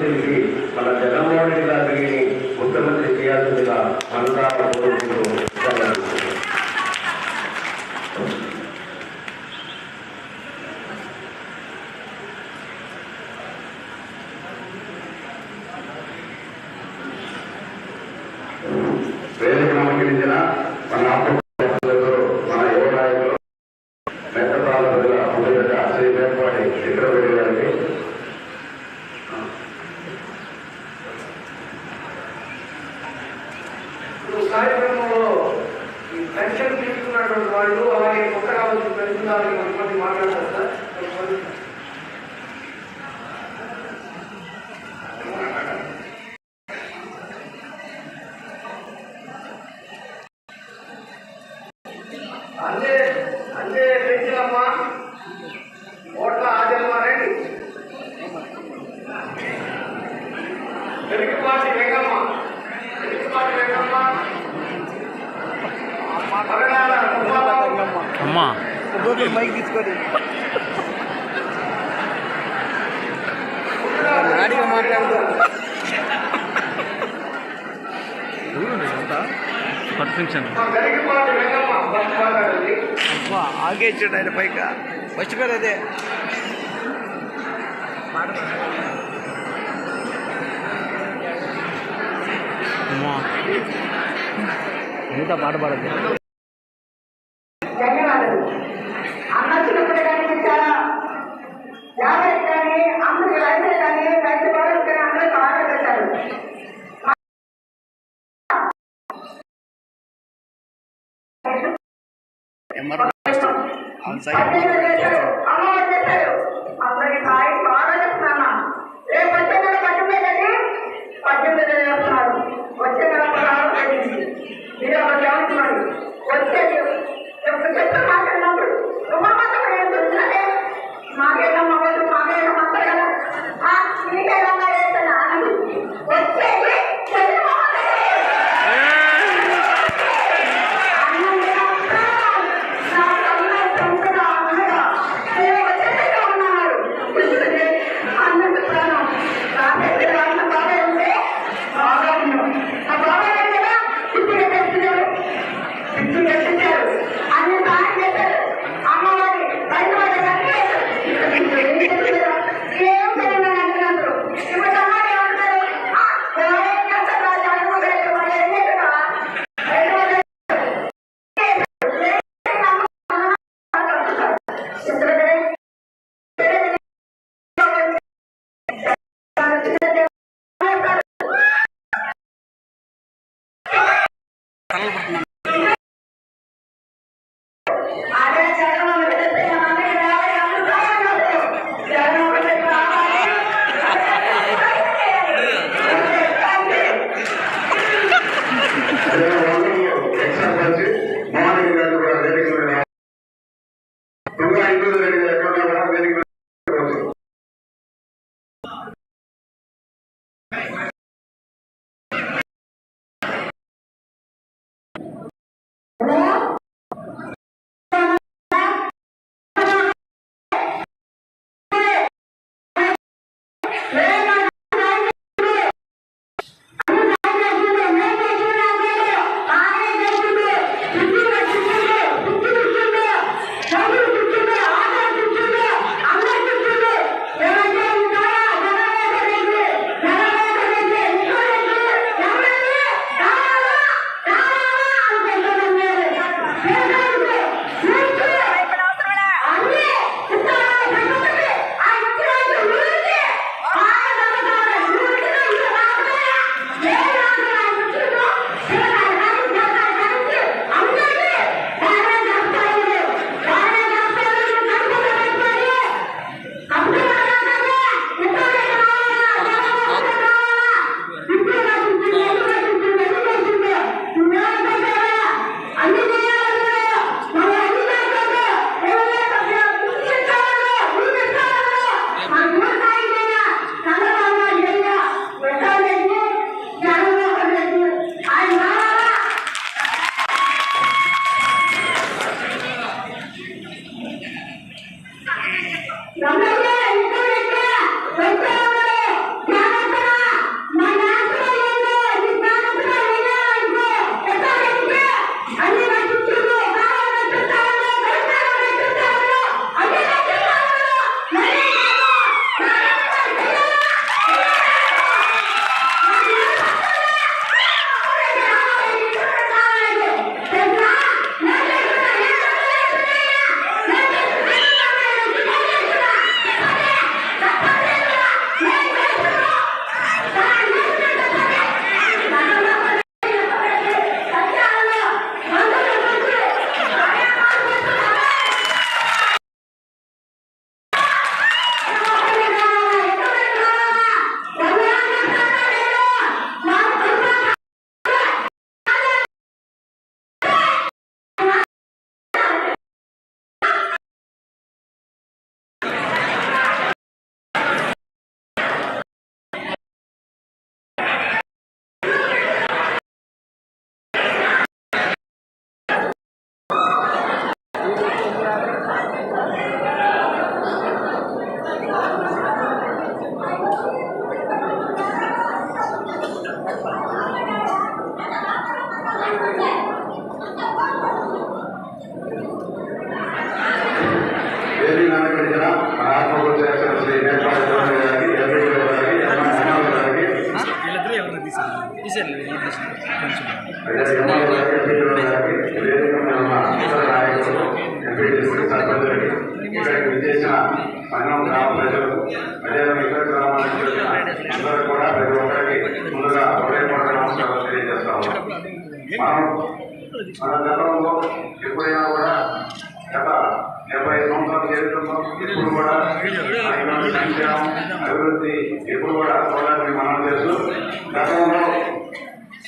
తిరిగి మన జగన్మోహన్ రెడ్డి గారిని ముఖ్యమంత్రి చేయాల్సిందిగా మనగా చేసుకొని నాడిగా మాట్లాడుతూ పర్ఫెక్షన్ అబ్బా ఆగేచ్చాడు ఆయన పైగా ఫస్ట్ పేరు అదే. మిగతా పాట పాడద్దు ఎంఆర్ఓ ఆన్ సైడ్ పద్దెనిమిది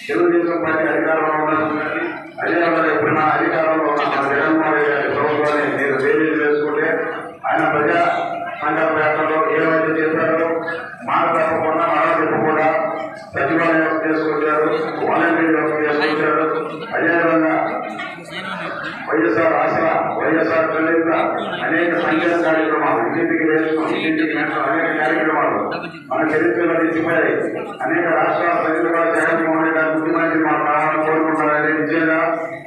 తెలుగుదేశం పార్టీ అధికారంలో ఉన్నది అదేవిధంగా ఎప్పుడైనా అధికారంలో ఉన్న జగన్మోహన్ రెడ్డి గారి ప్రభుత్వాన్ని మీరు వేలు చేసుకుంటే ఆయన ప్రజా సంఘాల యాత్రలో ఏమైతే చేశారో మాట తప్పకుండా మాట చెప్పకుండా సచివాలయం వ్యవస్థ చేసుకుంటారు వాలంటీర్ వ్యవస్థ చేసుకుంటారు అదేవిధంగా వైఎస్ఆర్ ఆసరా వైఎస్ఆర్ చరిత్ర అనేక సంక్షేమ కార్యక్రమాలు ఇంటింటికి వేసుకుని ఇంటింటికి అనేక కార్యక్రమాలు మన చరిత్రలో నిలిచిపోయాయి అనేక రాష్ట్రాల ప్రజలు కూడా జగన్మోహన్ రెడ్డి గారు ముఖ్యమంత్రి మా ప్రాణాలు కోరుకుంటారని నిజంగా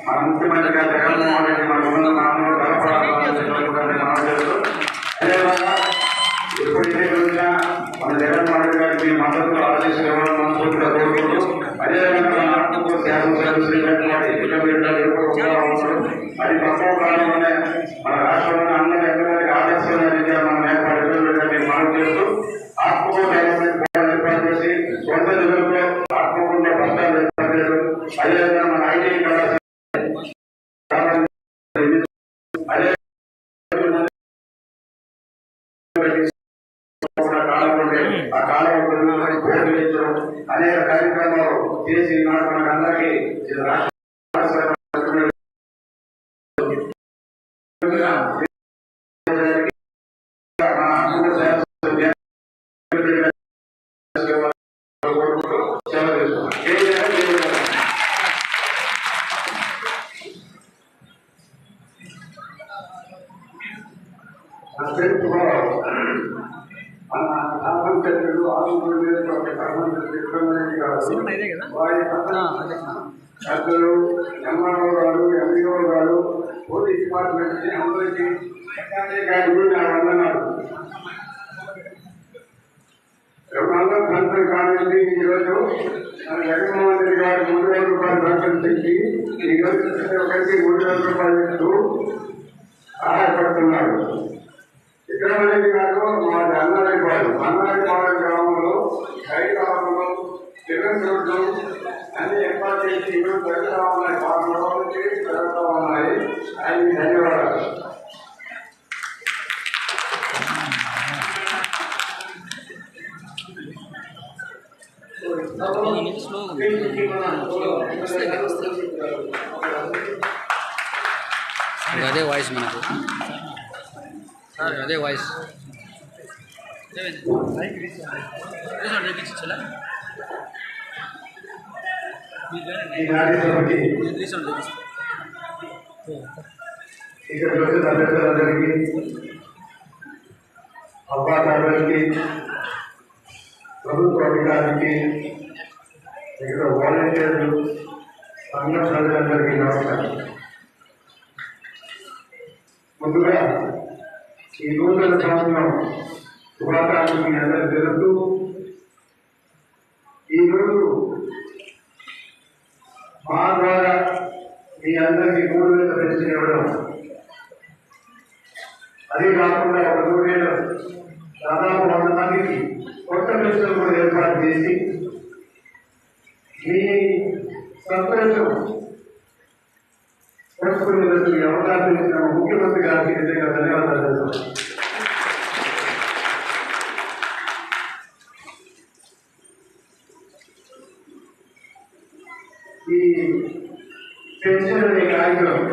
మన ముఖ్యమంత్రి గారు జగన్మోహన్ రెడ్డి మన ఉన్న నామను కలపడాలని మనం తెలుసు అదేవిధంగా ఎప్పుడు ఇదే రోజున మన జగన్మోహన్ రెడ్డి గారికి మద్దతు ఆదేశం ఇవ్వడం మనస్ఫూర్తిగా కోరుకుంటూ అదేవిధంగా ఆత్మకూరు శాసనసభ్యులు శ్రీ వెంకటరెడ్డి అది తక్కువ మన రాష్ట్రంలోని అందరి పెద్దలు ఎంఆర్ఓ గారు ఎంపీఓ గారు పోలీస్ డిపార్ట్మెంట్కి అందరికీ గారికి నా వందనాలు బ్రహ్మాండం సంతం కానివ్వండి ఈరోజు మన జగన్మోహన్ రెడ్డి గారు మూడు వేల రూపాయలు ప్రకటించి తెచ్చి రోజు ప్రతి ఒక్కరికి మూడు వేల రూపాయలు ఇస్తూ సహాయపడుతున్నారు విక్రమరెడ్డి గారు మా అన్నారెడ్డిపాడు అన్నారెడ్డిపాడు గ్రామంలో హైదరాబాద్లో గ్రామంలో రోడ్లు అన్ని ఏర్పాటు చేసి ఈరోజు జరుగుతూ ఉన్నాయి వారం రోజుల నుంచి జరుగుతూ ఉన్నాయి ఆయనకి ధన్యవాదాలు ఇంకా అదే వాయిస్ మనకు సార్ అదే వాయిస్ ఈ నాటి సభకి ఇక్కడ వచ్చిన అభ్యర్థులందరికీ అబ్బాదారులకి ప్రభుత్వ అధికారులకి ఇక్కడ వాలంటీర్లు సంఘ ప్రజలందరికీ నమస్కారం ముందుగా ఈ నూతన సంవత్సరం శుభాకాంక్షలు మీ అందరూ తెలుపుతూ మీ అందరికీ మూడు వేల పెన్షన్ ఇవ్వడం. అదే కాకుండా ఒక మూడు వేలు దాదాపు వంద మందికి కొత్త పెన్షన్ కూడా ఏర్పాటు చేసి మీ సంతోషం పెంచుకునేందుకు అవకాశం ఇచ్చిన ముఖ్యమంత్రి గారికి నిజంగా ధన్యవాదాలు తెలుపుతున్నాను. ఈ పెన్షన్ అనే కార్యక్రమం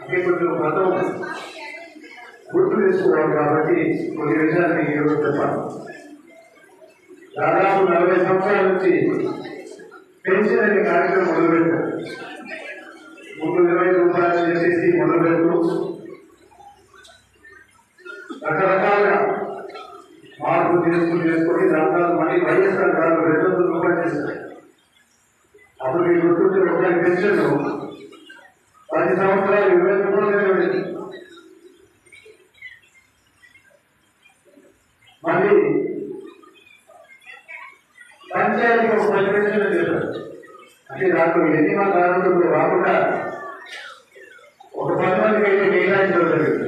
అంటే కొంచెం మతం గుర్తు చేసుకోవాలి కాబట్టి కొన్ని విషయాలు మీకు ఈరోజు చెప్పాను దాదాపు నలభై సంవత్సరాల నుంచి పెన్షన్ అనే కార్యక్రమం మొదలుపెట్టారు. ముందు ఇరవై రూపాయలు చేసేసి మొదలుపెట్టు రకరకాలుగా మార్పు చేసుకుని చేసుకొని దాని తర్వాత మళ్ళీ వైఎస్ఆర్ గారు రెండు వందల రూపాయలు చేశారు అప్పుడు మీకు గుర్తుంటే రూపాయలు పెన్షన్ పది సంవత్సరాలు ఇరవై రూపాయలు ఉండేది మళ్ళీ పంచాయతీ ఒక పది పెన్షన్ చేశారు అంటే ఎన్ని మంది రాకుండా ఒక పది మందికి అయితే కేటాయించడం జరిగింది.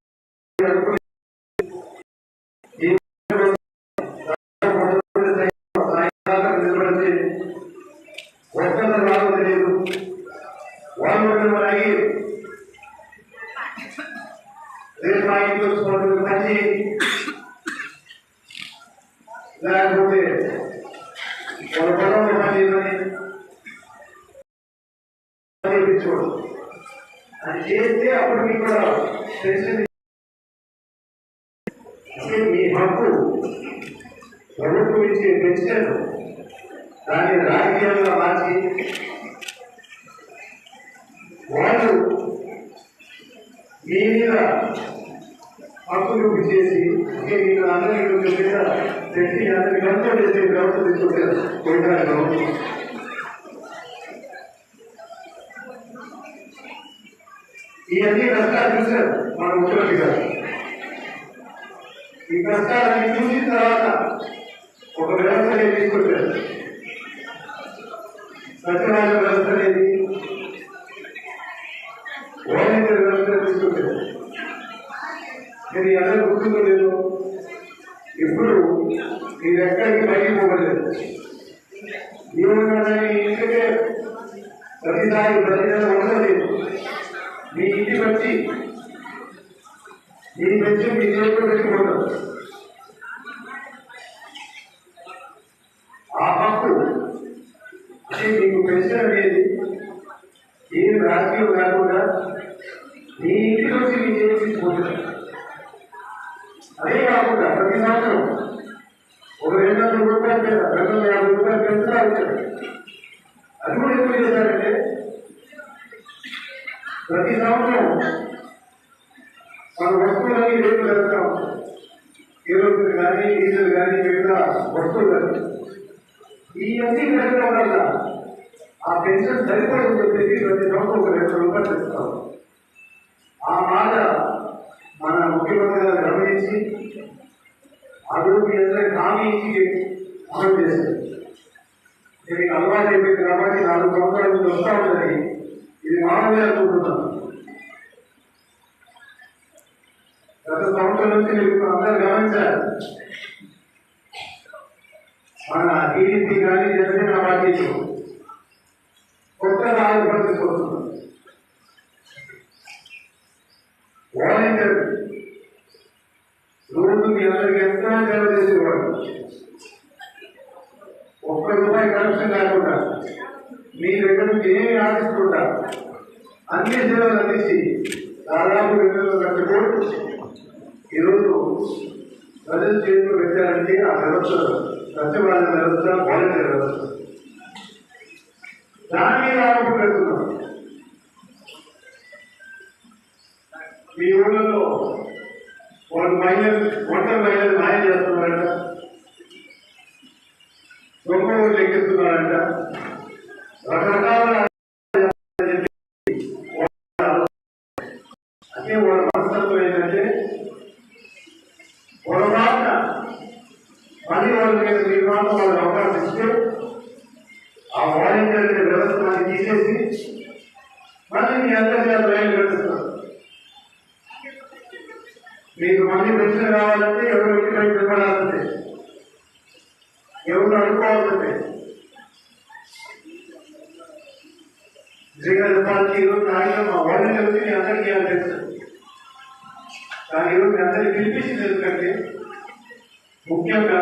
తీసుకుంటారు కొడుకున్నారు ఇవన్నీ కష్టాలు చూశారు మన ముఖ్యమంత్రి గారు ఈ కష్టాలన్నీ చూసిన తర్వాత ఒక వ్యవస్థ తీసుకొచ్చారు సత్యవాద వ్యవస్థ అనేది వాలంటీర్ వ్యవస్థ తీసుకొచ్చారు నేను ఎవరు గుర్తుకోలేదు ఇప్పుడు ఇది ఎక్కడికి బయటికి పోవలేదు ఏమన్నా ఇంటికే ప్రతిసారి ప్రతిసారి ఉండలేదు మీ ఇంటికి వచ్చి మీ పెంచి మీ చేతిలో పెట్టుకుంటారు ఆ హక్కు అంటే మీకు పెన్షన్ అనేది ఏం రాజకీయం కాకుండా మీ ఇంటికి వచ్చి మీ చేతికి తీసుకుంటారు అదే కాకుండా ప్రతి సంవత్సరం ఒక రెండు వందల రూపాయలు లేదా రెండు వందల యాభై రూపాయలు పెంచుతా వచ్చారు అది కూడా ఎందుకు చేశారంటే ప్రతి సంవత్సరం మన వస్తువులన్నీ రేట్లు పెరుగుతా ఉంటాయి కిరోసిన్ కానీ డీజిల్ కానీ మిగతా వస్తువులు కానీ. ఇవన్నీ పెరగడం వల్ల ఆ పెన్షన్ సరిపోయి చెప్పేసి ప్రతి సంవత్సరం ఒక రెండు రూపాయలు తెస్తాం ఆ మాట మన ముఖ్యమంత్రి గారు గమనించి అభివృద్ధి అందరికి హామీ ఇచ్చి అమలు చేశారు. దీనికి అలవాటు అయిపోయింది కాబట్టి నాలుగు సంవత్సరాల నుంచి వస్తా ఉందని ఇది మామూలుగా అనుకుంటున్నాను గత సంవత్సరం నుంచి మీరు ఇప్పుడు అందరూ గమనించారు. మన టీడీపీ కానీ జనసేన పార్టీలు కొత్త నాలుగు పరిస్థితి వస్తున్నారు వాలంటీర్ రోజు మీ అందరికి మీ దగ్గర నుంచి ఏమి ఆశించకుండా అన్ని సేవలు అందించి దాదాపు రెండు వందల లక్షల కోట్లు ఈరోజు ప్రజల చేతిలో పెట్టారంటే ఆ వ్యవస్థ సత్యవాద వ్యవస్థ వాలంటీర్ వ్యవస్థ. దాని మీద ఆరోపణ పెడుతున్నాం మీ ఊళ్ళలో వాళ్ళు మహిళలు ఒంటరి మహిళలు మాయం చేస్తున్నారంట. దొంగలు లెక్కిస్తున్నారంట. రకరకాల అదే వాళ్ళ మనస్తత్వం ఏంటంటే పొరపాటున మళ్ళీ వాళ్ళ మీద నిర్మాణం వాళ్ళకి అవకాశం ఇస్తే ఆ వాలంటీర్ అనే వ్యవస్థను తీసేసి మళ్ళీ మీ అందరికీ రైలు కట్టిస్తారు మీకు మళ్ళీ పెన్షన్ కావాలంటే ఎవరు ఇంటి బయట ఎవరు అడుకోవాల్సిందే నిజంగా చెప్పాలంటే ఈరోజు నాయన మా వాళ్ళని మీ అందరికీ తెలుసు. కానీ ఈరోజు మీ అందరికీ పిలిపించింది ఎందుకంటే ముఖ్యంగా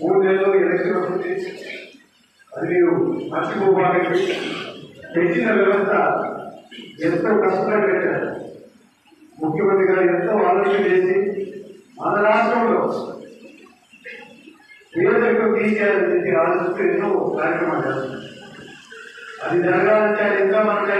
మూడు నెలలు ఎలక్షన్ వస్తుంది. అది మీరు మర్చిపోవాలి పెంచిన వ్యవస్థ ఎంతో కష్టపడి పెట్టారు. ముఖ్యమంత్రి గారు ఎంతో ఆలోచన చేసి మన రాష్ట్రంలో పేదరికం తీసేయాలని చెప్పి ఆలోచిస్తూ ఎన్నో కార్యక్రమాలు చేస్తున్నారు. అది జరగాలంటే ఇంకా మన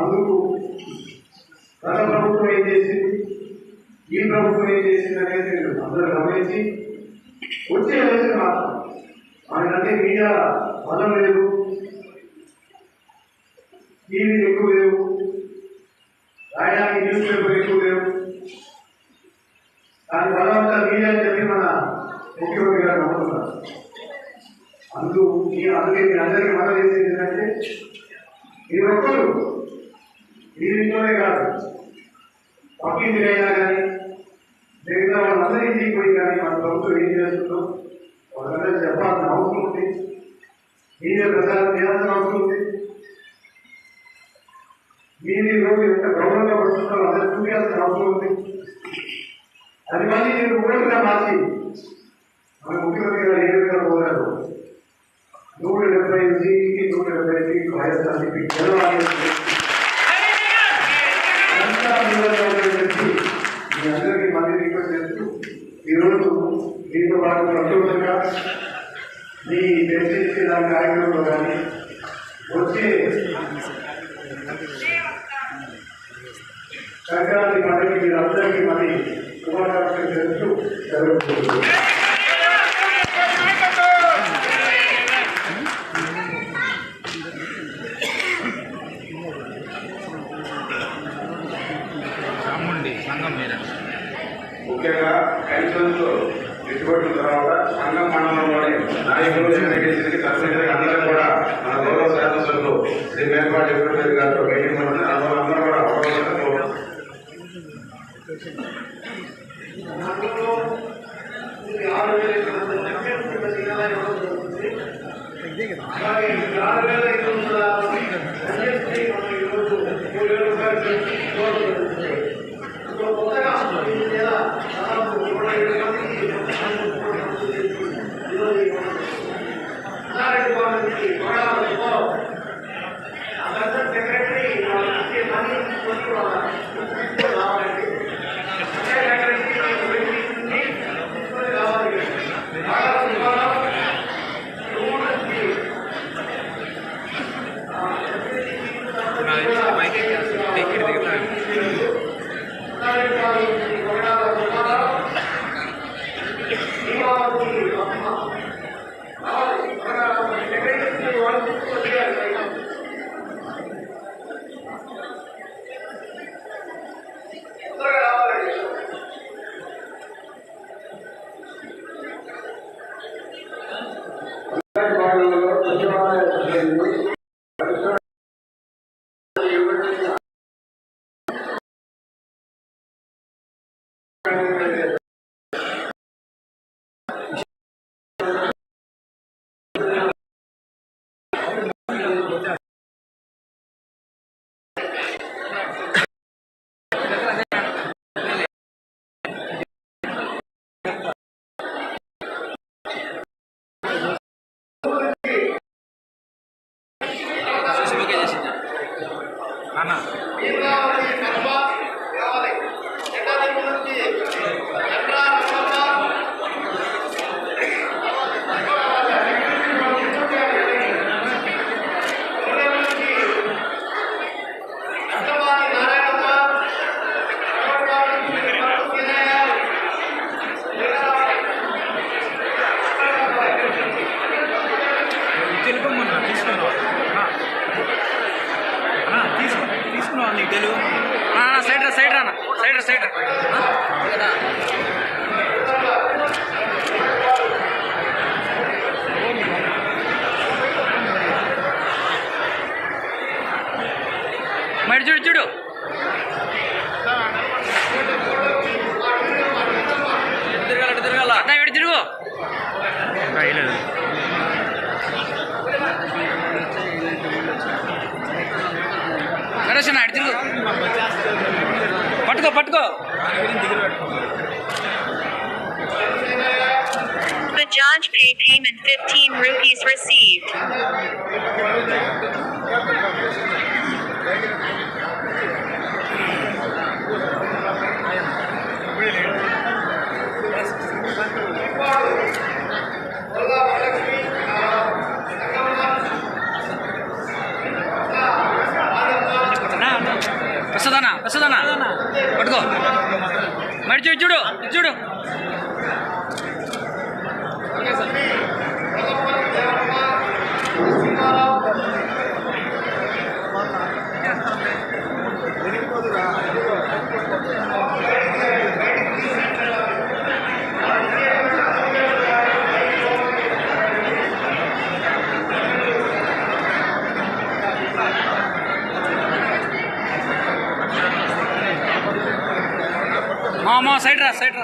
అందుకు గత ప్రభుత్వం ఏం చేసింది? ఈ ప్రభుత్వం ఏం చేసింది అనేది మీరు అందరూ గమనించి వచ్చే ఎలక్షన్ మాత్రం మనకంటే మీడియా బలం లేదు. టీవీ ఎక్కువ లేవు. రాయడానికి న్యూస్ పేపర్ ఎక్కువ లేవు. దాని బలవంతా మీడియా అని చెప్పి మన ముఖ్యమంత్రి గారు నమ్ముతున్నారు. అందు అందుకే మీ అందరికీ మనం చేసేది ఏంటంటే మీరు ఒక్కరు మీ ఇంట్లోనే కాదు పక్కింటికైనా కానీ మిగతా వాళ్ళందరి ఇంటికి పోయి కానీ మన ప్రభుత్వం ఏం చేస్తుందో వాళ్ళందరూ చెప్పాల్సిన అవసరం ఉంది మీరే ప్రచారం చేయాల్సిన అవసరం ఉంది మీరు ఈ రోజు ఎంత గౌరవంగా పడుతున్నారో అందరూ చూపించాల్సిన అవసరం ఉంది అది మళ్ళీ మీరు ఊరగా మార్చి మన ముఖ్యమంత్రి గారు ఏ విధంగా పోరాడు నూట డెబ్బై సీట్కి నూట డెబ్బై సీట్లు వైఎస్ఆర్సీపీ గెలవాలి అని చెప్పి దీంతో పాటు ప్రత్యేకంగా మీ దయచేసి నా కార్యక్రమంలో కానీ వచ్చి సంక్రాంతి పండుగ మీరు అందరికీ మళ్ళీ శుభాకాంక్షలు తెలుస్తూ జరుగుతుంది ఓట్ల తర్వాత సంఘం మండలంలోని నాయకులు ఎమ్మెల్యే తప్పనిసరిగా అందరూ కూడా మన గౌరవ శాసనసభ్యులు శ్రీ మేకపాటి వెంకటరెడ్డి గారితో మీటింగ్ అందరూ కూడా అవకాశంలో ఆరు వేల ఐదు వందల ఆరు వేల ఐదు వందల Thank you. Thank you. hacer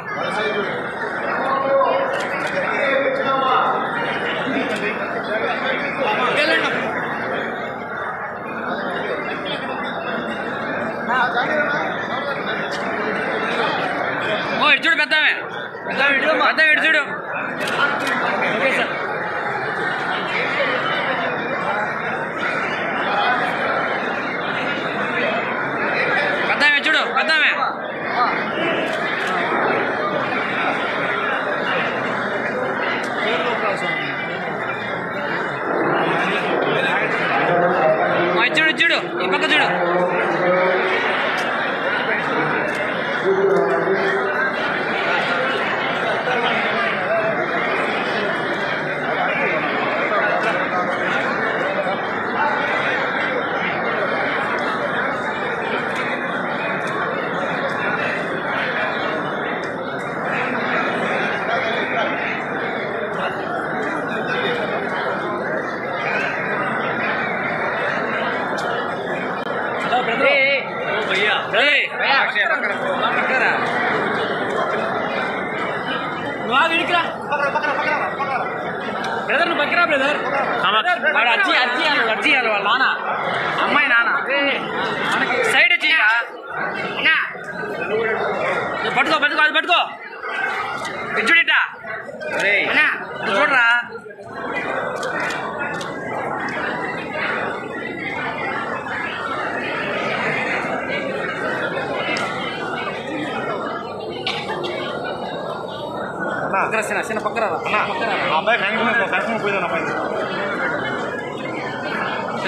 தரசமாக போய் தான் நான் பார்த்துக்கிறேன்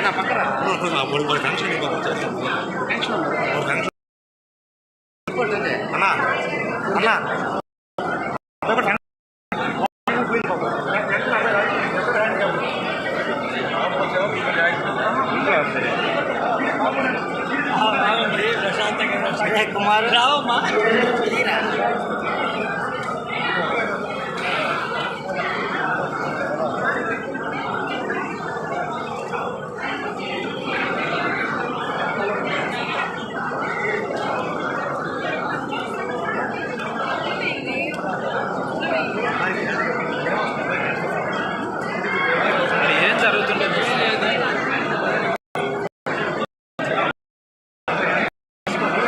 நான் பார்க்குறேன் ஒரு ஒரு கனெக்ஷன் ஒரு